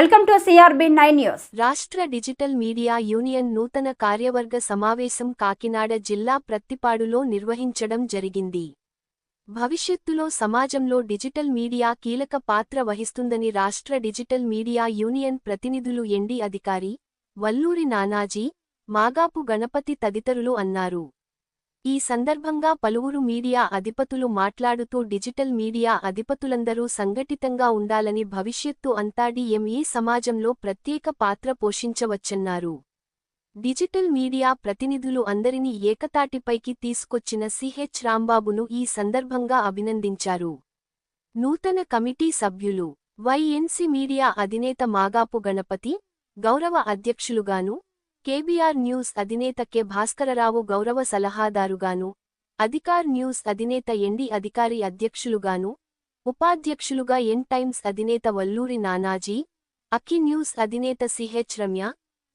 Welcome to CRB nine news. రాష్ట్ర digital media union నూతన కార్యవర్గ సమావేశం కాకినాడ జిల్లా ప్రత్తిపాడులో నిర్వహించడం జరిగింది. భవిష్యత్తులో సమాజంలో డిజిటల్ మీడియా కీలక పాత్ర వహిస్తుందని రాష్ట్ర డిజిటల్ మీడియా యూనియన్ ప్రతినిధులు ఎండి అధికారి వల్లూరి నానాజీ మాగాపు గణపతి తదితరులు అన్నారు. ఈ సందర్భంగా పలువురు మీడియా అధిపతులు మాట్లాడుతూ డిజిటల్ మీడియా అధిపతులందరూ సంఘటితంగా ఉండాలని భవిష్యత్తు అంతా డిఎంఈ సమాజంలో ప్రత్యేక పాత్ర పోషించవచ్చన్నారు. డిజిటల్ మీడియా ప్రతినిధులు అందరినీ ఏకతాటిపైకి తీసుకొచ్చిన సిహెచ్ రాంబాబును ఈ సందర్భంగా అభినందించారు. నూతన కమిటీ సభ్యులు వైఎన్సి మీడియా అధినేత మాగాపు గణపతి గౌరవ అధ్యక్షులుగాను కేబీఆర్ న్యూస్ అధినేత కె. భాస్కరరావు గౌరవ సలహాదారుగాను అధికార్ న్యూస్ అధినేత ఎండి అధికారి అధ్యక్షులుగాను ఉపాధ్యక్షులుగా ఎన్ టైమ్స్ అధినేత వల్లూరి నానాజీ అక్కి న్యూస్ అధినేత సిహెచ్ రమ్య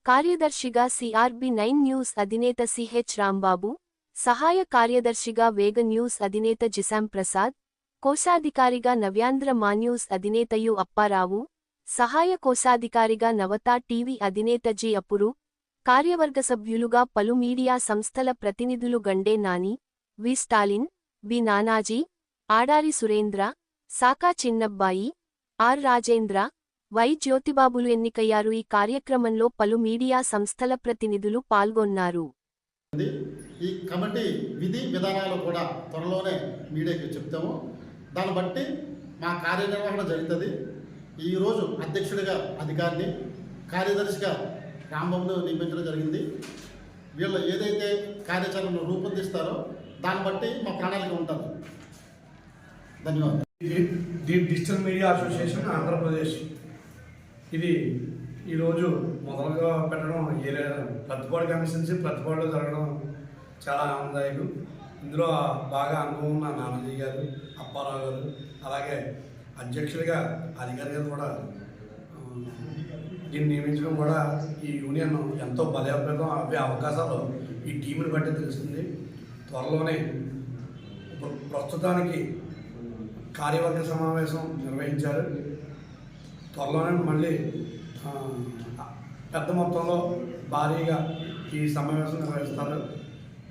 కార్యదర్శిగా సిఆర్బి నైన్ న్యూస్ అధినేత సిహెచ్ రాంబాబు సహాయ కార్యదర్శిగా వేగ న్యూస్ అధినేత జిశాం ప్రసాద్ కోశాధికారిగా నవ్యాంధ్ర మాన్యూస్ అధినేత యు అప్పారావు సహాయ కోశాధికారిగా నవతా టీవీ అధినేత జి అపురు కార్యవర్గ సభ్యులుగా పలు మీడియా సంస్థల ప్రతినిధులు Gande Nani V. Stalin B Nanaji Adari Surendra Saka Chinnabbayi R. Rajendra Y. జ్యోతిబాబులు ఎన్నికయ్యారు. ఈ కార్యక్రమంలో పలు మీడియా సంస్థల ప్రతినిధులు పాల్గొన్నారు. ఈ కమిటీ విధి విధానాలు కూడా త్వరలోనే మీడియాకి చెప్తాము. దాన్ని బట్టి మా కార్యనిర్వహణ జరుగుతుంది. ఈరోజు అధ్యక్షుడిగా అధికారిని కార్యదర్శిగా రాంబాబును నియమించడం జరిగింది. వీళ్ళు ఏదైతే కార్యాచరణను రూపొందిస్తారో దాన్ని బట్టి మా ప్రణాళిక ఉంటుంది. ధన్యవాదాలు. The digital media association Andhra Pradesh. ఇది ఈరోజు మొదలుగా పెట్టడం ఏరియా ప్రతిపాడు కమిషన్స్ ప్రతిపాడులో జరగడం చాలా ఆనందదాయకం. ఇందులో బాగా అనుభవం ఉన్న నానాజీ గారు అప్పారావు గారు అలాగే అధ్యక్షుడిగా అధికారి గారు కూడా దీన్ని నియమించడం కూడా ఈ యూనియన్ ఎంతో బలోపేతం అవే అవకాశాలు ఈ టీంని బట్టి తెలుస్తుంది. త్వరలోనే ప్ర- ప్రస్తుతానికి కార్యవర్గ సమావేశం నిర్వహించారు. త్వరలోనే మళ్ళీ పెద్ద మొత్తంలో భారీగా ఈ సమావేశం నిర్వహిస్తారు.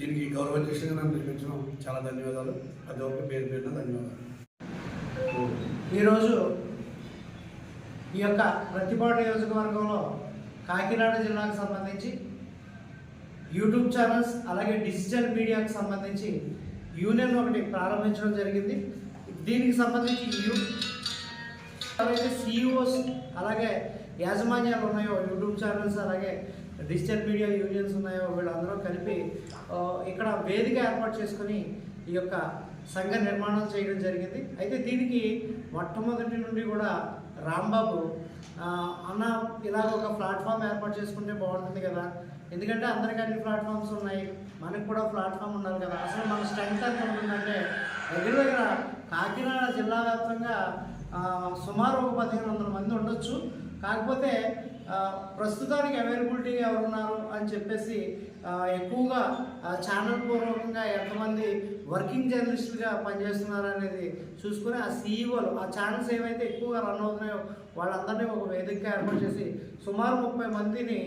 దీనికి గౌరవాధ్యక్షుడిగా నన్ను నిర్మించడం చాలా ధన్యవాదాలు. అది ఒక పేరు పేరున ధన్యవాదాలు. ఈరోజు ఈ యొక్క ప్రతిపాటు నియోజకవర్గంలో కాకినాడ జిల్లాకు సంబంధించి యూట్యూబ్ ఛానల్స్ అలాగే డిజిటల్ మీడియాకు సంబంధించి యూనియన్ ఒకటి ప్రారంభించడం జరిగింది. దీనికి సంబంధించి యూ ఎవరైతే సిఇఓస్ అలాగే యాజమాన్యాలు ఉన్నాయో యూట్యూబ్ ఛానల్స్ అలాగే డిజిటల్ మీడియా యూనియన్స్ ఉన్నాయో వీళ్ళందరూ కలిపి ఇక్కడ వేదిక ఏర్పాటు చేసుకుని ఈ యొక్క సంఘ నిర్మాణం చేయడం జరిగింది. అయితే దీనికి మొట్టమొదటి నుండి కూడా రాంబాబు అన్న ఇలాగ ఒక ప్లాట్ఫామ్ ఏర్పాటు చేసుకుంటే బాగుంటుంది కదా. ఎందుకంటే అందరికీ అన్ని ప్లాట్ఫామ్స్ ఉన్నాయి. మనకు కూడా ప్లాట్ఫామ్ ఉండాలి కదా. అసలు మన స్ట్రెంగ్త్ ఎంత ఉంటుందంటే దగ్గర దగ్గర కాకినాడ జిల్లా వ్యాప్తంగా సుమారు ఒక పదిహేను వందల మంది ఉండొచ్చు. కాకపోతే ప్రస్తుతానికి అవైలబిలిటీ ఎవరున్నారు అని చెప్పేసి ఎక్కువగా ఛానల్ పూర్వకంగా ఎంతమంది వర్కింగ్ జర్నలిస్టులుగా పనిచేస్తున్నారు అనేది చూసుకుని ఆ సీఈఓలు ఆ ఛానల్స్ ఏవైతే ఎక్కువగా రన్ అవుతున్నాయో వాళ్ళందరినీ ఒక వేదికగా ఏర్పాటు చేసి సుమారు ముప్పై మందిని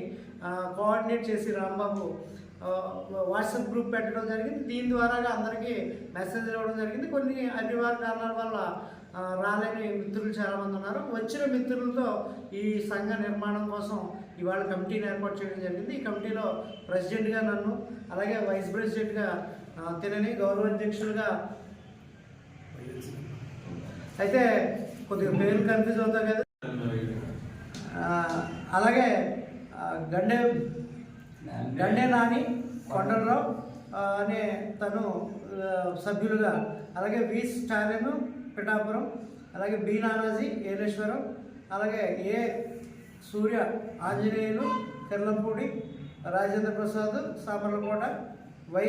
కోఆర్డినేట్ చేసి రాంబాబు వాట్సాప్ గ్రూప్ పెట్టడం జరిగింది. దీని ద్వారాగా అందరికీ మెసేజ్ ఇవ్వడం జరిగింది. కొన్ని అనివార్య కారణాల వల్ల రాలేని మిత్రులు చాలామంది ఉన్నారు. వచ్చిన మిత్రులతో ఈ సంఘ నిర్మాణం కోసం ఇవాళ కమిటీని ఏర్పాటు చేయడం జరిగింది. ఈ కమిటీలో ప్రెసిడెంట్గా నన్ను అలాగే వైస్ ప్రెసిడెంట్గా తినని గౌరవ అధ్యక్షులుగా అయితే కొద్దిగా పేరు కన్ఫ్యూజ్ అవుతాయి కదా. అలాగే గండే గండే నాని కొండలరావు అనే తను సభ్యులుగా అలాగే వి స్టాలిన్ పిఠాపురం అలాగే బి నానాజీ ఏలేశ్వరం అలాగే A Surya Anjaneyulu Kerlampudi Rajendra Prasad Samarlakota Y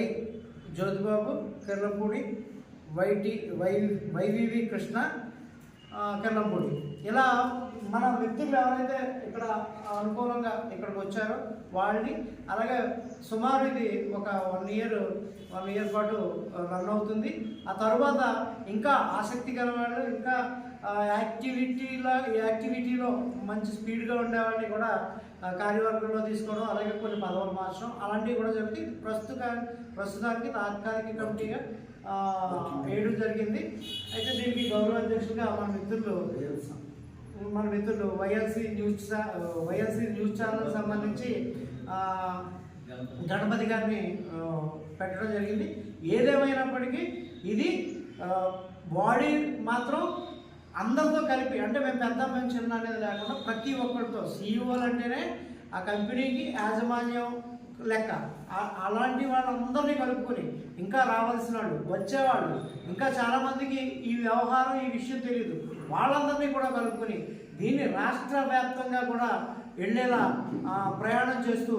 Jyothibabu Kerlampudi YT Y YVV Krishna Kirlampudi. ఇలా మన మిత్రులు ఎవరైతే ఇక్కడ అనుకూలంగా ఇక్కడికి వచ్చారో వాళ్ళని అలాగే సుమారు ఇది ఒక వన్ ఇయర్ వన్ ఇయర్ పాటు రన్ అవుతుంది. ఆ తర్వాత ఇంకా ఆసక్తికరమైన ఇంకా యాక్టివిటీలో యాక్టివిటీలో మంచి స్పీడ్గా ఉండేవాడిని కూడా కార్యవర్గంలో తీసుకోవడం అలాగే కొన్ని పదవులు మార్చడం అలాంటివి కూడా జరుగుతుంది ప్రస్తుత ప్రస్తుతానికి తాత్కాలిక కమిటీగా వేయడం జరిగింది. అయితే దీనికి గౌరవ అధ్యక్షులుగా మన మిత్రులు మన మిత్రులు YLC news YLC news channel సంబంధించి గణపతి గారిని పెట్టడం జరిగింది. ఏదేమైనప్పటికీ ఇది బాడీ మాత్రం అందరితో కలిపి అంటే మేము పెద్ద మేము చిన్న అనేది లేకుండా ప్రతి ఒక్కరితో సీఈఓలు అంటేనే ఆ కంపెనీకి యాజమాన్యం లెక్క. అలాంటి వాళ్ళందరినీ కలుపుకొని ఇంకా రావాల్సిన వాళ్ళు వచ్చేవాళ్ళు ఇంకా చాలామందికి ఈ వ్యవహారం ఈ విషయం తెలియదు వాళ్ళందరినీ కూడా కలుపుకొని దీన్ని రాష్ట్ర వ్యాప్తంగా కూడా వెళ్ళేలా ప్రయాణం చేస్తూ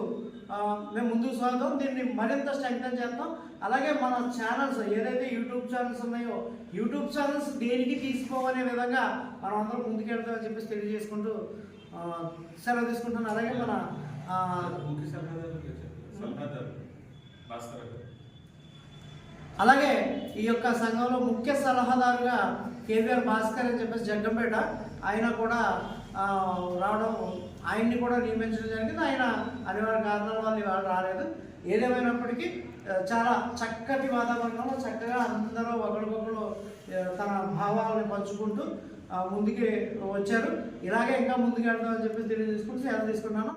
మేము ముందుకు సాగుతాం దీన్ని మరింత స్ట్రెంగ్తన్ చేస్తాం అలాగే మన ఛానల్స్ ఏదైతే యూట్యూబ్ ఛానల్స్ ఉన్నాయో యూట్యూబ్ ఛానల్స్ దేనికి తీసుకోవనే విధంగా మనం అందరం ముందుకెళ్తామని చెప్పేసి తెలియజేసుకుంటూ సెలవు తీసుకుంటున్నాను. అలాగే మన అలాగే ఈ యొక్క సంఘంలో ముఖ్య సలహాదారుగా కేవీఆర్ భాస్కర్ అని చెప్పేసి జగ్గంపేట ఆయన కూడా రావడం ఆయన్ని కూడా నియమించడం జరిగింది. ఆయన అనివార్య కారణాల వల్ల ఇవాళ రాలేదు. ఏదేమైనప్పటికీ చాలా చక్కటి వాతావరణంలో చక్కగా అందరూ ఒకరికొకరు తన భావాలను పంచుకుంటూ ముందుకి వచ్చారు. ఇలాగే ఇంకా ముందుకు వెళ్తామని చెప్పి తెలియజేసుకుంటూ సెలవు తీసుకున్నాను.